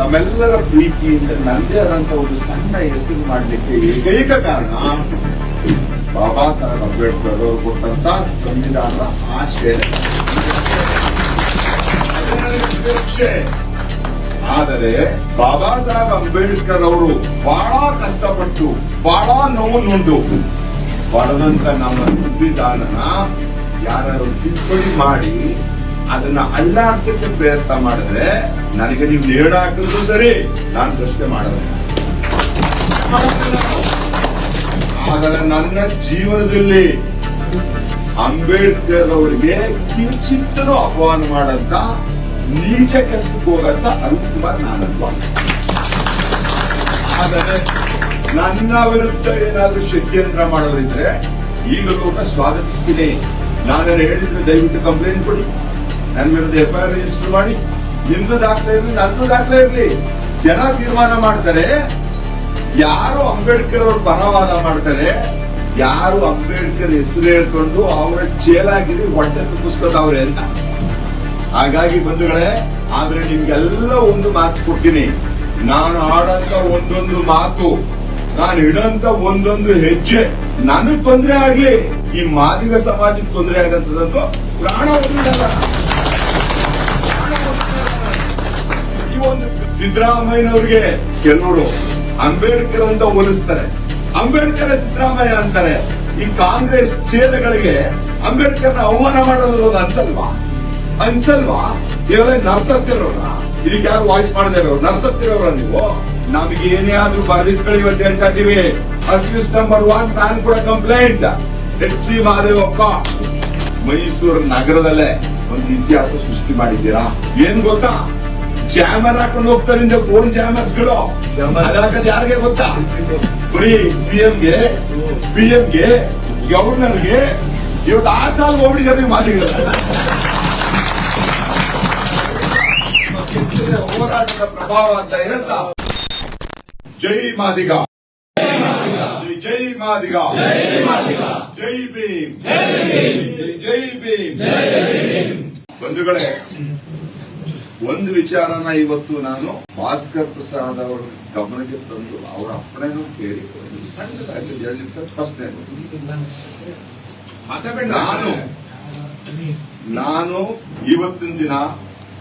ನಮ್ಮೆಲ್ಲರ ಪ್ರೀತಿಯಿಂದ ನನ್ನದೇ ಆದಂತ ಒಂದು ಸಣ್ಣ ಹೆಸರು ಮಾಡಲಿಕ್ಕೆ ಏಕೈಕ ಕಾರಣ ಬಾಬಾ ಸಾಹೇಬ್ ಅಂಬೇಡ್ಕರ್ ಅವರು ಕೊಟ್ಟಂತ ಸಂವಿಧಾನದ ಅಪೇಕ್ಷೆ. ಆದರೆ ಬಾಬಾ ಸಾಹೇಬ್ ಅಂಬೇಡ್ಕರ್ ಅವರು ಬಹಳ ಕಷ್ಟಪಟ್ಟು, ಬಹಳ ನೋವು ನುಂಡು ಬರೆದಂತ ನಮ್ಮ ಸಂವಿಧಾನನ ಯಾರು ತಿದ್ದುಪಡಿ ಮಾಡಿ ಅದನ್ನ ಅಲ್ಲಾಡ್ಸಕ್ಕೆ ಪ್ರಯತ್ನ ಮಾಡಿದ್ರೆ ನನಗೆ ನೀವು ನೇಡ ಹಾಕಿದ್ರು ಸರಿ, ನಾನು ಪ್ರಶ್ನೆ ಮಾಡಿದೆ ಆದರೆ ನನ್ನ ಜೀವನದಲ್ಲಿ ಅಂಬೇಡ್ಕರ್ ಅವರಿಗೆ ಕಿಂಚಿತ್ತನು ಅಪಮಾನ ಮಾಡಂತ, ನೀಚ ಕೆಲಸಕ್ಕೆ ಹೋಗಂತ ಅರುಣ್ ಕುಮಾರ್ ನಾನಂತ ಆದರೆ ನನ್ನ ವಿರುದ್ಧ ಏನಾದ್ರೂ ಷಡ್ಯಂತ್ರ ಮಾಡೋರಿದ್ರೆ ಈಗಲೂ ಕೂಡ ಸ್ವಾಗತಿಸ್ತೀನಿ. ನಾನು ಹೇಳಿದ್ರೆ ದಯವಿಟ್ಟು ಕಂಪ್ಲೇಂಟ್ ಕೊಡಿ. ನನ್ನ ವಿರುದ್ಧ ಎಫ್ ಐ ಆರ್ ರಿಜಿಸ್ಟರ್ ಮಾಡಿ. ನಿಮ್ದು ದಾಖಲೆ ಇರಲಿ ನಂದು ದಾಖಲೆ ಇರಲಿ. ಜನ ತೀರ್ಮಾನ ಮಾಡ್ತಾರೆ. ಯಾರು ಅಂಬೇಡ್ಕರ್ ಅವ್ರ ಪರವಾದ ಮಾಡ್ತಾರೆ, ಯಾರು ಅಂಬೇಡ್ಕರ್ ಹೆಸರು ಹೇಳ್ಕೊಂಡು ಅವರ ಚೇಲಾಗಿರಿ ಹೊಟ್ಟೆ ತುಂಬಿಸ್ಕೊತಾವ್ರೆ ಅಂತ. ಹಾಗಾಗಿ ಬಂಧುಗಳೇ, ಆದ್ರೆ ನಿಮ್ಗೆಲ್ಲ ಒಂದು ಮಾತು ಕೊಡ್ತೀನಿ. ನಾನು ಆಡಂತ ಒಂದೊಂದು ಮಾತು, ನಾನು ಇಡಂತ ಒಂದೊಂದು ಹೆಜ್ಜೆ, ನನಗ್ ತೊಂದರೆ ಆಗ್ಲಿ. ಈ ಮಾದಿಗ ಸಮಾಜಕ್ಕೆ ತೊಂದರೆ ಆಗಂತದಂತೂ ಪ್ರಾಣ ಸಿದ್ದರಾಮಯ್ಯನವ್ರಿಗೆ ಕೆಲವರು ಅಂಬೇಡ್ಕರ್ ಅಂತ ಹೋಲಿಸ್ತಾರೆ. ಅಂಬೇಡ್ಕರ್ ಸಿದ್ದರಾಮಯ್ಯ ಅಂತಾರೆ, ಈ ಕಾಂಗ್ರೆಸ್ ಚೇಲಗಳಿಗೆ ಅಂಬೇಡ್ಕರ್ನ ಅವಮಾನ ಮಾಡೋದು ಅನ್ಸಲ್ವಾ ಅನ್ಸಲ್ವಾ ಇವಾಗ ನರ್ಸತ್ತಿರೋರ ಇದಕ್ಕೆ ಯಾರು ವಾಯ್ಸ್ ಮಾಡದೇ ಇರೋರು? ನರ್ಸತ್ತಿರೋರ ನೀವು? ನಮ್ಗೆ ಏನೇ ಆದ್ರೂ ಬರೆದಿಟ್ಕೊಳ್ಳಿ ಇವತ್ತು ಹೇಳ್ತಾ ಇದೀವಿ ಅಕ್ಯೂಸ್ ನಂಬರ್ ಒನ್ ನಾನು ಕೂಡ complaint. H C Mahadevappa Mysuru ನಗರದಲ್ಲೇ ಒಂದು ಇತಿಹಾಸ ಸೃಷ್ಟಿ ಮಾಡಿದ್ದೀರಾ? ಏನ್ ಗೊತ್ತಾ? ಜಾಮರ್ ಹಾಕೊಂಡು ಹೋಗ್ತಾರೆ ಫೋನ್ ಜಾಮರ್ಸ್ಗಳು ಯಾರಿಗೆ ಗೊತ್ತಾ? ಬರೀ ಸಿಎಂಗೆ ಪಿ ಗೆ ಗವರ್ನರ್ಗೆ ಇವತ್ತು ಆ ಸಾಲ್ ಹೋಗ್ಬಿಟ್ಟಿದ್ದಾರೆ ನೀವು ಮಾತಿಗಳ ಹೋರಾಟದ ಪ್ರಭಾವ ಅಂತ ಹೇಳ್ತಾ. ಜೈ ಮಾದಿಗ. ಜೈ ಜೈ ಮಾದಿಗ ಜೈ ಭೀಮ್. ಜೈ ಭೀಮ್. ಬಂಧುಗಳೇ ಒಂದು ವಿಚಾರನ ಇವತ್ತು ನಾನು ಭಾಸ್ಕರ್ ಪ್ರಸಾದ್ ಅವರ ಗಮನಕ್ಕೆ ತಂದು ಅವರ ಅಪ್ಪಣೆನೂ ಕೇಳಿ ಸಣ್ಣದಾಗಿ ಪ್ರಶ್ನೆ ನಾನು ನಾನು ಇವತ್ತಿನ ದಿನ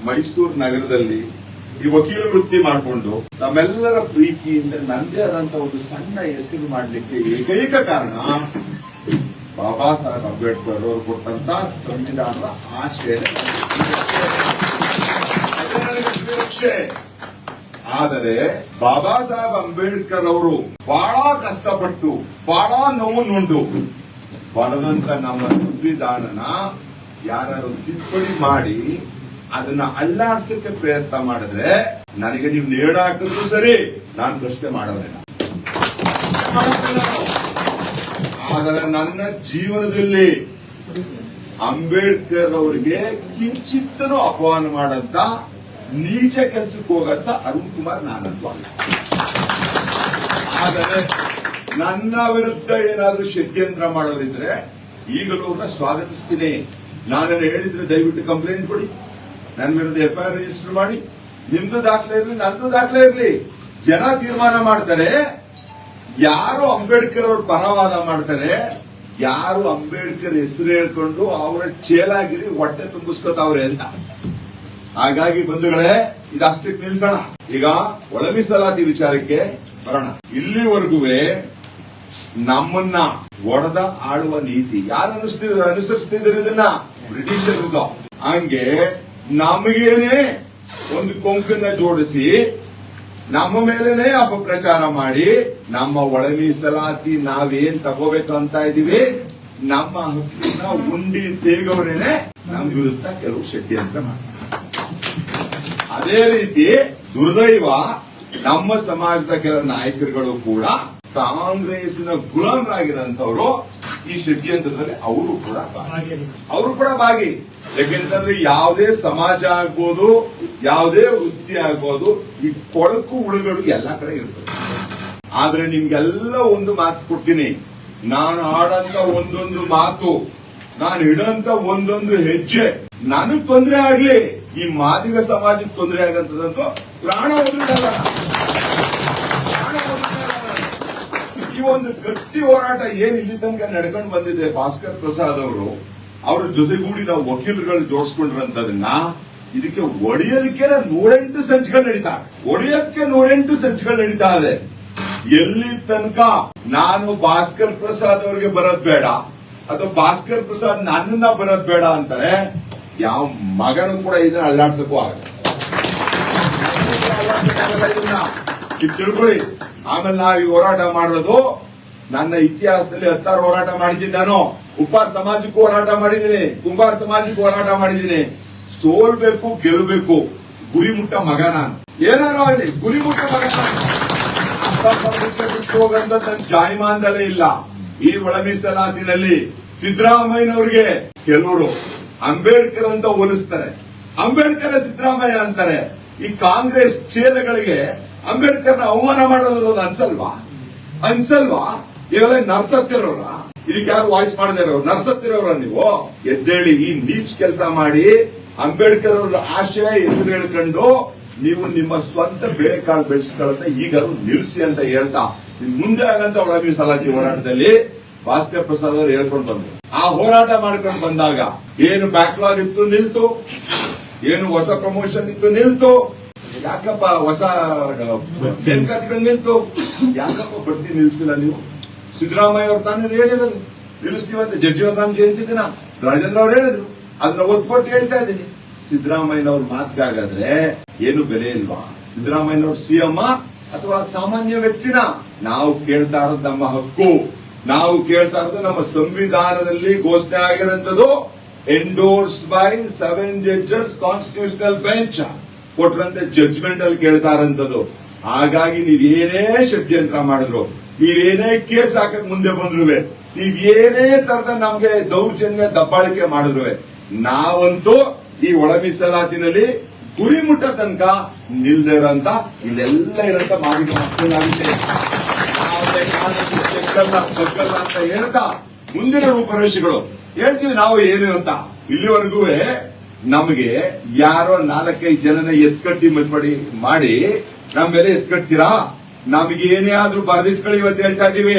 ಮೈಸೂರು ನಗರದಲ್ಲಿ ಈ ವಕೀಲ ವೃತ್ತಿ ಮಾಡಿಕೊಂಡು ನಮ್ಮೆಲ್ಲರ ಪ್ರೀತಿಯಿಂದ ನನ್ನದೇ ಆದಂತ ಒಂದು ಸಣ್ಣ ಹೆಸರು ಮಾಡಲಿಕ್ಕೆ ಏಕೈಕ ಕಾರಣ ಬಾಬಾ ಸಾಹೇಬ್ ಅಂಬೇಡ್ಕರ್ ಅವರು ಕೊಟ್ಟಂತ ಸಂವಿಧಾನದ ಆಶಯ ಅದೇ ಆದರೆ ಬಾಬಾ ಸಾಹೇಬ್ ಅಂಬೇಡ್ಕರ್ ಅವರು ಬಹಳ ಕಷ್ಟಪಟ್ಟು, ಬಹಳ ನೋವು ನುಂಡು. ಬರೆದಂತ ನಮ್ಮ ಸಂವಿಧಾನನ ಯಾರು ತಿದ್ದುಪಡಿ ಮಾಡಿ ಅದನ್ನ ಅಲ್ಲಾಡ್ಸಕ್ಕೆ ಪ್ರಯತ್ನ ಮಾಡಿದ್ರೆ ನನಗೆ ನೀವು ನೇಡಾಕಿದ್ರು ಸರಿ, ನಾನು ಪ್ರಶ್ನೆ ಮಾಡೋದಿಲ್ಲ. ಆದರೆ ನನ್ನ ಜೀವನದಲ್ಲಿ ಅಂಬೇಡ್ಕರ್ ಅವರಿಗೆ ಕಿಂಚಿತ್ತನೂ ಅಪಮಾನ ಮಾಡಂತ ನೀಚ ಕೆಲ್ಸಕ್ಕೆ ಹೋಗಂತ ಅರುಣ್ ಕುಮಾರ್ ನಾನಂತ ಆದರೆ ನನ್ನ ವಿರುದ್ಧ ಏನಾದ್ರೂ ಷಡ್ಯಂತ್ರ ಮಾಡೋರಿದ್ರೆ ಈಗಲೂ ಅವ್ರನ್ನ ಸ್ವಾಗತಿಸ್ತೀನಿ. ನಾನೇನು ಹೇಳಿದ್ರೆ ದಯವಿಟ್ಟು ಕಂಪ್ಲೇಂಟ್ ಕೊಡಿ. ನನ್ನ ವಿರುದ್ಧ ಎಫ್ಐಆರ್ ರಿಜಿಸ್ಟರ್ ಮಾಡಿ. ನಿಮ್ದು ದಾಖಲೆ ಇರಲಿ ನಂದು ದಾಖಲೆ ಇರಲಿ. ಜನ ತೀರ್ಮಾನ ಮಾಡ್ತಾರೆ. ಯಾರು ಅಂಬೇಡ್ಕರ್ ಅವ್ರ ಪರವಾದ ಮಾಡ್ತಾರೆ, ಯಾರು ಅಂಬೇಡ್ಕರ್ ಹೆಸರು ಹೇಳ್ಕೊಂಡು ಅವರ ಚೇಲಾಗಿರಿ ಹೊಟ್ಟೆ ತುಂಬಿಸ್ಕೊತಾವ್ರೆ ಅಂತ. ಹಾಗಾಗಿ ಬಂಧುಗಳೇ, ಇದಷ್ಟಕ್ಕೆ ನಿಲ್ಸೋಣ. ಈಗ ಒಳ ಮೀಸಲಾತಿ ವಿಚಾರಕ್ಕೆ ಬರೋಣ. ಇಲ್ಲಿವರೆಗೂ ನಮ್ಮನ್ನ ಒಡೆದ ಆಳುವ ನೀತಿ ಯಾರು ಅನಿಸ್ತಿದ್ರು ಅನುಸರಿಸ್ತಿದ್ರು ಇದನ್ನ? ಬ್ರಿಟಿಷರ್ಸ್ ಹಂಗೆ ನಮಗೇನೆ ಒಂದು ಕೊಂಕನ್ನ ಜೋಡಿಸಿ, ನಮ್ಮ ಮೇಲೇನೆ ಅಪಪ್ರಚಾರ ಮಾಡಿ, ನಮ್ಮ ಒಳಮೀಸಲಾತಿ ನಾವೇನ್ ತಗೋಬೇಕು ಅಂತ ಇದೀವಿ ನಮ್ಮ ಹಕ್ಕನ್ನ ಉಂಡಿ ತೇಗವರೇನೆ ನಮ್ಮ ವಿರುದ್ಧ ಕೆಲವು ಷಡ್ಯಂತ್ರ ಮಾಡ್ತಾರೆ ಅದೇ ರೀತಿ ದುರ್ದೈವ ನಮ್ಮ ಸಮಾಜದ ಕೆಲ ನಾಯಕರುಗಳು ಕೂಡ ಕಾಂಗ್ರೆಸ್ನ ಗುಲಾಮರಾಗಿರೋಂಥವ್ರು ಈ ಷಡ್ಯಂತ್ರದಲ್ಲಿ ಅವರು ಕೂಡ ಅವರು ಕೂಡ ಭಾಗಿ. ಯಾಕೆಂತಂದ್ರೆ ಯಾವುದೇ ಸಮಾಜ ಆಗ್ಬೋದು, ಯಾವುದೇ ವೃತ್ತಿ ಆಗ್ಬೋದು, ಈ ಕೊಳಕು ಉಳುಗಳು ಎಲ್ಲಾ ಕಡೆ ಇರ್ತದೆ ಆದ್ರೆ ನಿಮ್ಗೆಲ್ಲ ಒಂದು ಮಾತು ಕೊಡ್ತೀನಿ. ನಾನು ಆಡಂತ ಒಂದೊಂದು ಮಾತು, ನಾನು ಇಡಂತ ಒಂದೊಂದು ಹೆಜ್ಜೆ, ನನಗ್ ತೊಂದರೆ ಆಗ್ಲಿ. ಈ ಮಾದಿಗ ಸಮಾಜಕ್ಕೆ ತೊಂದರೆ ಆಗಂತದಂತೂ ಪ್ರಾಣ ಪ್ರಾಣ ಈ ಒಂದು ಗಟ್ಟಿ ಹೋರಾಟ ಏನ್ ಇಲ್ಲಿ ತನಕ ನಡ್ಕೊಂಡು ಬಂದಿದೆ ಭಾಸ್ಕರ್ ಪ್ರಸಾದ್ ಅವರು, ಅವ್ರ ಜೊತೆಗೂಡಿ ನಾವು ವಕೀಲರುಗಳು ಜೋಡಿಸ್ಕೊಂಡ್ರಂತದನ್ನ ಇದಕ್ಕೆ ಒಡೆಯೋದಕ್ಕೆ ನೂರೆಂಟು ಸಂಚುಗಳು ನಡೀತಾ ಒಡೆಯೋದಕ್ಕೆ ನೂರೆಂಟು ಸಂಚುಗಳು ನಡೀತಾ ಇದೆ. ಎಲ್ಲಿ ತನಕ ನಾನು ಭಾಸ್ಕರ್ ಪ್ರಸಾದ್ ಅವರಿಗೆ ಬರೋದ್ ಬೇಡ, ಅಥವಾ ಭಾಸ್ಕರ್ ಪ್ರಸಾದ್ ನನ್ನನ್ನ ಬರೋದ್ ಬೇಡ ಅಂತಾರೆ ಯಾವ ಮಗನೂ ಕೂಡ ಇದನ್ನ ಅಲ್ಲಾಡ್ಸಕ್ಕೂ ಆಗಲ್ಲ. ತಿಳ್ಕೊಳ್ಳಿ, ಆಮೇಲೆ ನಾವು ಈ ಹೋರಾಟ ಮಾಡೋದು ನನ್ನ ಇತಿಹಾಸದಲ್ಲಿ ಹತ್ತಾರು ಹೋರಾಟ ಮಾಡಿದ್ದೀನಿ ನಾನು. ಉಪ್ಪಾರ ಸಮಾಜಕ್ಕೂ ಹೋರಾಟ ಮಾಡಿದ್ದೀನಿ, ಕುಂಬಾರ ಸಮಾಜಕ್ಕೂ ಹೋರಾಟ ಮಾಡಿದ್ದೀನಿ. ಸೋಲ್ಬೇಕು, ಗೆಲ್ಲಬೇಕು, ಗುರಿ ಮುಟ್ಟ ಮಗ ನಾನು. ಏನಾರು ಆಗಲಿ, ಗುರಿ ಮುಟ್ಟ ಮಗ ಜಾಯಮಾನದಲ್ಲೇ ಇಲ್ಲ. ಈ ಒಳ ಮೀಸಲಾತಿನಲ್ಲಿ ಸಿದ್ದರಾಮಯ್ಯನವ್ರಿಗೆ, ಕೆಲವರು ಅಂಬೇಡ್ಕರ್ ಅಂತ ಹೋಲಿಸ್ತಾರೆ. ಅಂಬೇಡ್ಕರ್ ಸಿದ್ದರಾಮಯ್ಯ ಅಂತಾರೆ, ಈ ಕಾಂಗ್ರೆಸ್ ಚೇಲಗಳಿಗೆ ಅಂಬೇಡ್ಕರ್ನ ಅವಮಾನ ಮಾಡೋದು ಅನ್ಸಲ್ವಾ? ಅನ್ಸಲ್ವಾ? ಇವೆಲ್ಲ ನರ್ಸತ್ತಿರೋರ ಇದಕ್ಕೆ ಯಾರು ವಾಯ್ಸ್ ಮಾಡದೇ ಇರೋರು ನರ್ಸತ್ತಿರೋರ ನೀವು? ಎದ್ದೇಳಿ ಈ ನೀಚ್ ಕೆಲಸ ಮಾಡಿ ಅಂಬೇಡ್ಕರ್ ಅವರ ಆಶಯ ಹೆಸರು ಹೇಳ್ಕೊಂಡು ನೀವು ನಿಮ್ಮ ಸ್ವಂತ ಬೇಳೆಕಾಳು ಬೆಳೆಸ್ಕೊಳ್ಳೋದ ಈಗ ನಿಲ್ಸಿ ಅಂತ ಹೇಳ್ತಾ ಮುಂದೆ ಆಗಂತ ಒಳಗಿನ ಸಲಾತಿ ಹೋರಾಟದಲ್ಲಿ ಭಾಸ್ಕರ್ ಪ್ರಸಾದ್ ಅವರು ಹೇಳ್ಕೊಂಡು ಬಂದ್ರು. ಆ ಹೋರಾಟ ಮಾಡ್ಕೊಂಡು ಬಂದಾಗ ಏನು ಬ್ಯಾಕ್ಲಾಗ್ ಇತ್ತು, ನಿಲ್ತು? ಏನು ಹೊಸ ಪ್ರಮೋಷನ್ ಇತ್ತು, ನಿಲ್ತು? ಯಾಕಪ್ಪ ಹೊಸ ಕತ್ಕೊಂಡು ನಿಲ್ತು? ಯಾಕಪ್ಪ ಬಡ್ತಿ ನಿಲ್ಸಿಲ್ಲ ನೀವು? ಸಿದ್ದರಾಮಯ್ಯ ಅವ್ರು ತಾನೇ ಅಂತ ನಿಲ್ಲಿಸ್ತೀವಂತ ಜಡ್ಜಿವರಾಮ್ ಜಯಂತಿ ದಿನ. ರಾಜೇಂದ್ರ ಅವ್ರು ಹೇಳಿದ್ರು. ಅದನ್ನ ಒತ್ಕೊಟ್ಟು ಹೇಳ್ತಾ ಇದ್ದೀನಿ. ಸಿದ್ದರಾಮಯ್ಯನವ್ರ ಮಾತ್ಗಾಗಾದ್ರೆ ಏನು ಬೆಲೆ ಇಲ್ವಾ? ಸಿದ್ದರಾಮಯ್ಯನವ್ರ ಸಿಎಂ ಅಥವಾ ಸಾಮಾನ್ಯ ವ್ಯಕ್ತಿನ? ನಾವು ಕೇಳ್ತಾ ಇರೋದು ನಮ್ಮ ಹಕ್ಕು. ನಾವು ಕೇಳ್ತಾ ಇರೋದು ನಮ್ಮ ಸಂವಿಧಾನದಲ್ಲಿ ಘೋಷಣೆ ಆಗಿರೋಂಥದ್ದು endorsed by seven judges constitutional bench ಕೊಟ್ಟರಂತೆ judgement ಅಲ್ಲಿ ಕೇಳ್ತಾ ಇರೋಂಥದ್ದು ಹಾಗಾಗಿ ನೀವೇನೇ ಷಡ್ಯಂತ್ರ ಮಾಡಿದ್ರು ನೀವೇನೇ ಕೇಸ್ ಹಾಕಕ್ ಮುಂದೆ ಬಂದ್ರುವೆ ನೀವೇನೇ ತರದ ನಮ್ಗೆ ದೌರ್ಜನ್ಯ ದಬ್ಬಾಳಿಕೆ ಮಾಡಿದ್ರು ನಾವಂತೂ ಈ ಒಳ ಮೀಸಲಾತಿನಲ್ಲಿ ಗುರಿ ಮುಟ್ಟ ತನಕ ನಿಲ್ದೇ ಇರೋಂತ ಇಲ್ಲೆಲ್ಲ ಇರೋಂತ ಮಾರ್ಗ ಮಕ್ಕಳಾಗಿದೆ ಅಂತ ಹೇಳ್ತಾ ಮುಂದಿನ ರೂಪರೇಷೆಗಳು ಹೇಳ್ತೀವಿ ನಾವು ಏನು ಅಂತ? ಇಲ್ಲಿವರೆಗೂ ನಮಗೆ ಯಾರೋ ನಾಲ್ಕೈದು ಜನನ ಎತ್ಕಟ್ಟಿ ಮದ್ಬಡಿ ಮಾಡಿ ನಮ್ಮ ಮೇಲೆ ಎತ್ಕಟ್ತೀರಾ ನಮಗೆ ಏನೇ ಆದ್ರೂ ಬರೆದಿಟ್ಕೊಳ್ಳಿ ಇವತ್ತು ಹೇಳ್ತಾ ಇದೀವಿ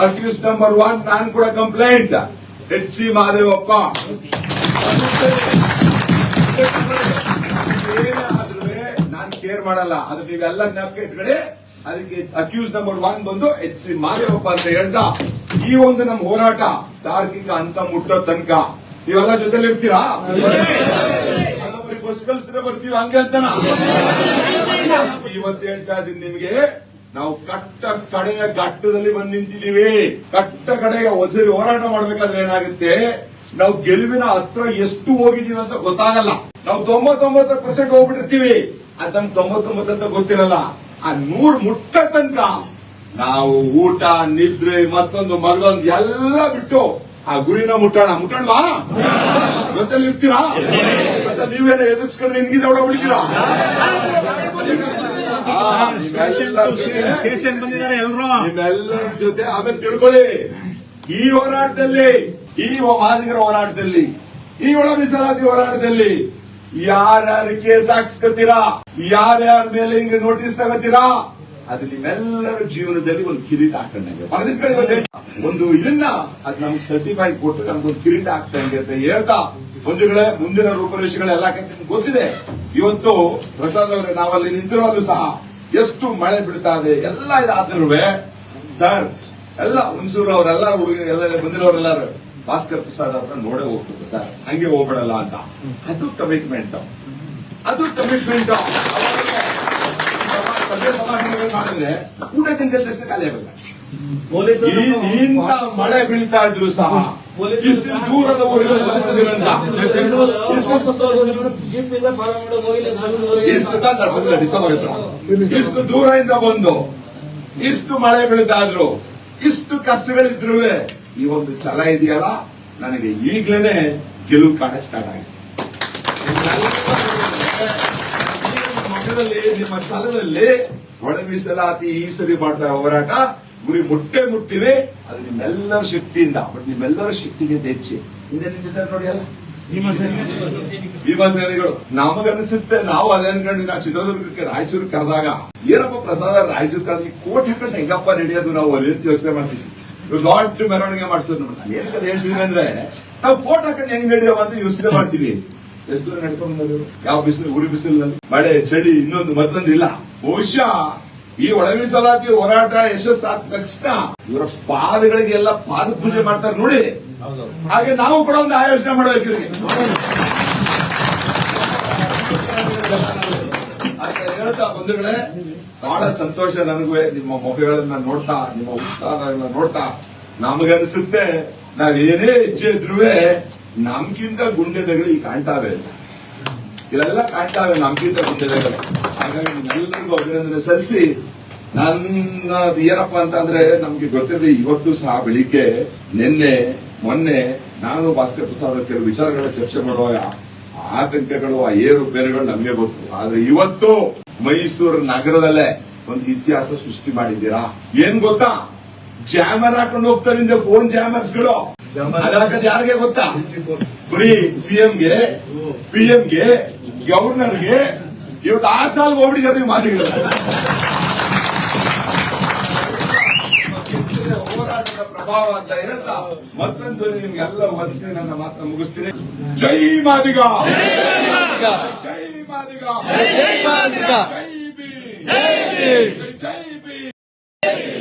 ಅಕ್ಯೂಸ್ ನಂಬರ್ ಒನ್ ನಾನ್ ಕೂಡ ಕಂಪ್ಲೇಂಟ್ ಎಚ್ ಸಿ ಮಹಾದೇವಪ್ಪ ಏನೇ ಆದ್ರೂ ನಾನ್ ಕೇರ್ ಮಾಡಲ್ಲ ಅದಕ್ಕೆ ನೀವೆಲ್ಲ ಜ್ಞಾಪಕ ಇಟ್ಕೊಳ್ಳಿ ಅದಕ್ಕೆ ಅಕ್ಯೂಸ್ ನಂಬರ್ ಒನ್ ಬಂದು, ಎಚ್ ಸಿ ಮಾದೇವಪ್ಪ ಅಂತ ಹೇಳ್ತಾ ಈ ಒಂದು ನಮ್ಮ ಹೋರಾಟ ತಾರ್ಕಿಕ ಅಂತ ಮುಟ್ಟೋ ತನಕ. ನೀವೆಲ್ಲ ಜೊತೆಲಿ ಇರ್ತೀರಾ? ಬರ್ತೀವಿ, ಹಂಗೆ ಅಂತಾನ ಇವತ್ತು ಹೇಳ್ತಾ ಇದೀನಿ ನಿಮ್ಗೆ, ನಾವು ಕಟ್ಟ ಕಡೆಯ ಘಟ್ಟದಲ್ಲಿ ಬಂದು ನಿಂತಿದೀವಿ ಕಟ್ಟ ಕಡೆಯ ಒಸರಿ ಹೋರಾಟ ಮಾಡ್ಬೇಕಾದ್ರೆ ಏನಾಗುತ್ತೆ? ನಾವು ಗೆಲುವಿನ ಹತ್ರ ಎಷ್ಟು ಹೋಗಿದೀವಿ ಅಂತ ಗೊತ್ತಾಗಲ್ಲ. ನಾವು ತೊಂಬತ್ತೊಂಬತ್ತು ಪರ್ಸೆಂಟ್ ಹೋಗ್ಬಿಟ್ಟಿರ್ತೀವಿ. ಅದ್ ನಮ್ಗೆ ತೊಂಬತ್ತೊಂಬತ್ತು ಅಂತ ಗೊತ್ತಿರಲ್ಲ. ಆ ನೂರ್ ಮುಟ್ಟ ತನಕ ನಾವು ಊಟ ನಿದ್ರೆ ಮತ್ತೊಂದು ಮಗದೊಂದು ಎಲ್ಲ ಬಿಟ್ಟು ಆ ಗುರಿನ ಮುಟ್ಟೋಣ. ಮುಟ್ಟೋಣವಾ? ಜೊತೆಲಿ ಇರ್ತೀರಾ? ಮತ್ತೆ ನೀವೇನ ಎದುರಿಸ್ಕೊಂಡು ನಿನ್ಗಿದೆ ಹೊಡಬಿಡ್ತೀರಾ ನಿಮ್ಮೆಲ್ಲರ ಜೊತೆ ಆಮೇಲೆ ತಿಳ್ಕೊಳ್ಳಿ. ಈ ಹೋರಾಟದಲ್ಲಿ ಈ ಮಾದಿಗರ ಹೋರಾಟದಲ್ಲಿ ಈ ಒಳ ಮೀಸಲಾತಿ ಹೋರಾಟದಲ್ಲಿ ಯಾರ್ಯಾರು ಕೇಸ್ ಹಾಕಿಸ್ಕೊತೀರಾ? ಯಾರ್ಯಾರ ಮೇಲೆ ಹಿಂಗೆ ನೋಟಿಸ್ ತಗೋತೀರಾ? ಅದು ನಿಮ್ಮೆಲ್ಲರ ಜೀವನದಲ್ಲಿ ಒಂದು ಕಿರೀಟ ಹಾಕೊಂಡಂಗೆ ಒಂದು ಇದನ್ನ ಅದ್ ನಮ್ಗೆ ಸರ್ಟಿಫೈಡ್ ಕೊಟ್ಟು ನಮ್ಗೊಂದು ಕಿರೀಟ ಹಾಕ್ತಂಗೆ ಅಂತ ಹೇಳ್ತಾ, ಬಂಧುಗಳೇ, ಮುಂದಿನ ರೂಪರೇಷೆಗಳೆಲ್ಲ ನಿಮ್ಗೆ ಗೊತ್ತಿದೆ. ಇವತ್ತು ಪ್ರಸಾದ್ ಅವರೇ, ನಾವಲ್ಲಿ ನಿಂತಿರೋದು ಸಹ ಎಷ್ಟು ಮಳೆ ಬಿಡ್ತಾ ಇದೆ, ಎಲ್ಲ ಇದಾದ್ರೂ ಸರ್, ಎಲ್ಲ ಹುಣಸೂರು ಅವರೆಲ್ಲ ಹುಡುಗ ಎಲ್ಲ ಬಂದಿರೋರೆಲ್ಲರೂ ಭಾಸ್ಕರ್ ಪ್ರಸಾದ್ ಅವ್ರನ್ನ ನೋಡೇ ಹೋಗ್ತದೆ ಸರ್. ಹಂಗೆ ಹೋಗ್ಬಿಡಲ್ಲ ಅಂತ. ಅದು ಕಮಿಟ್ಮೆಂಟ್ ಅದು ಕಮಿಟ್ಮೆಂಟ್ ಸಭೆ ಸಮಾರಂಭಗಳು ಮಾಡಿದ್ರೆ ಕೂಡ ತಿಂಗಳ ಖಾಲಿ ಆಗಲ್ಲ ಮಳೆ ಬೀಳ್ತಾ ಇದ್ರು ಸಹ ಇಷ್ಟು ದೂರದ. ಇಷ್ಟು ದೂರದಿಂದ ಬಂದು ಇಷ್ಟು ಮಳೆ ಬೀಳ್ತಾ ಇದ್ರು ಇಷ್ಟು ಕಷ್ಟಗಳಿದ್ರು ಈ ಒಂದು ಛಲ ಇದೆಯಲ್ಲ? ನನಗೆ ಈಗ್ಲೇನೆ ಗೆಲುವು ಕಾಣಕ್ ಸ್ಟಾರ್ಟ್ ಆಗಿದೆ. ನಿಮ್ಮ ಛಲದಲ್ಲಿ ಒಳ ಮೀಸಲಾತಿ ಈ ಸರಿ ಮಾಡ್ತಾ ಹೋರಾಟ. ಗುರಿ ಮುಟ್ಟೆ ಮುಟ್ಟಿವೆ. ಅದು ನಿಮ್ಮೆಲ್ಲರ ಶಕ್ತಿಯಿಂದ ಬಟ್ ನಿಮ್ಮೆಲ್ಲರ ಶಕ್ತಿಗೆ ಹೆಚ್ಚಿ. ಹಿಂದೆ ನಿಂತಿದ್ದಾರೆ ನೋಡಿ ಅಲ್ಲ. ಭೀಮಸೇನೆಗಳು ನಮಗನ್ಸುತ್ತೆ ನಾವು ಅದೇ ಅನ್ಕೊಂಡು ನಾವು ಚಿತ್ರದುರ್ಗಕ್ಕೆ ರಾಯಚೂರು ಕರೆದಾಗ ಏನಪ್ಪ ಪ್ರಸಾದ ರಾಯಚೂರು ಕರೆದಿ ಕೋಟಿ ಹಾಕೊಂಡು ಹೆಂಗಪ್ಪ ನಡೆಯೋದು ನಾವು ಅಲ್ಲಿ ಯೋಚನೆ ಮಾಡ್ತೀವಿ ಇವ್ರು ದೊಡ್ಡ ಮೆರವಣಿಗೆ ಮಾಡಿಸಿದ್ರು ನಮ್ಮನ್ನ ನಾನು ಏನ್ ಕದ ಹೇಳ್ತಿದ್ದೀನಿ ಅಂದ್ರೆ ನಾವು ಕೋಟ್ ಹಾಕೊಂಡು ಹೆಂಗ್ ಹೇಳಿದ್ರೆ ಅಂತ ಯೋಚನೆ ಮಾಡ್ತೀವಿ. ಎಷ್ಟು ದೂರ ನಡ್ಕೊಂಡು? ಯಾವ ಬಿಸಿಲು ಉರಿ ಬಿಸಿಲಿನಲ್ಲಿ ಮಳೆ ಚಳಿ ಇನ್ನೊಂದು ಮತ್ತೊಂದು ಇಲ್ಲ ಬಹುಶಃ ಈ ಒಳಗಿಸಲಾತಿ ಹೋರಾಟ ಯಶಸ್ಸಾದ ತಕ್ಷಣ ಇವರ ಪಾದಗಳಿಗೆಲ್ಲ ಪಾದ ಪೂಜೆ ಮಾಡ್ತಾರೆ ನೋಡಿ. ಹಾಗೆ ನಾವು ಕೂಡ ಒಂದು ಆಯೋಜನೆ ಮಾಡಬೇಕು ಇವ್ರಿಗೆ. ಹೇಳ್ತಾ ಬಂಧುಗಳೇ? ಬಹಳ ಸಂತೋಷ ನನಗೂ ನಿಮ್ಮ ಮೊಹೆಗಳನ್ನ ನೋಡ್ತಾ, ನಿಮ್ಮ ಉತ್ಸಾಹಗಳನ್ನ ನೋಡ್ತಾ. ನಮಗನ್ಸುತ್ತೆ, ನಾವೇನೇ ಹೆಜ್ಜೆ ಇದ್ರುವೆ ನಮ್ಗಿಂತ ಗುಂಡೆದಗಳು ಈ ಕಾಣ್ತಾವೆ. ಇವೆಲ್ಲ ಕಾಣ್ತಾವೆ ನಮ್ಗಿಂತ ಗುಂಡೆದಗಳು ಹಾಗಾಗಿ ನಿಮ್ಮೆಲ್ಲರಿಗೂ ಅಭಿನಂದನೆ ಸಲ್ಲಿಸಿ. ನನ್ನ ಏನಪ್ಪಾ ಅಂತ ಅಂದ್ರೆ ನಮ್ಗೆ ಗೊತ್ತಿರಲಿ, ಇವತ್ತು ಸಹ ಬೆಳಿಗ್ಗೆ, ನಿನ್ನೆ, ಮೊನ್ನೆ, ನಾನು ಭಾಸ್ಕರ್ ಪ್ರಸಾದ್ ಕೆಲವು ವಿಚಾರಗಳ ಚರ್ಚೆ ಮಾಡುವಾಗ ಆತಂಕಗಳು, ಆ ಏರು ಏರುಪೇರುಗಳು ನಮಗೆ ಗೊತ್ತು. ಆದ್ರೆ ಇವತ್ತು ಮೈಸೂರು ನಗರದಲ್ಲೇ ಒಂದು ಇತಿಹಾಸ ಸೃಷ್ಟಿ ಮಾಡಿದ್ದೀರಾ? ಏನ್ ಗೊತ್ತಾ? ಜಾಮರ್ ಹಾಕೊಂಡು ಹೋಗ್ತಾರೆ ಫೋನ್ ಜಾಮರ್ಸ್ಗಳು ಅದಾಕದ್ ಯಾರಿಗೆ ಗೊತ್ತಾ? ಬರೀ ಸಿಎಂಗೆ ಪಿಎಂಗೆ ಗವರ್ನರ್ಗೆ ಇವತ್ತು ಆ ಸಾಲ್ ಹೋಗ್ಬಿಟ್ಟಿದ್ದಾರೆ ನೀವು ಮಾತಿಗಳು ಹೋರಾಟದ ಪ್ರಭಾವ ಅಂತ ಹೇಳ್ತಾ ಮತ್ತೊಂದ್ಸರಿ ನಿಮ್ಗೆಲ್ಲ ವಂದಿಸಿ ನನ್ನ ಮಾತನ್ನ ಮುಗಿಸ್ತೀನಿ. జై మాదిగా. జై మాదిగా. జై మాదిగా. జై బీ జై బీ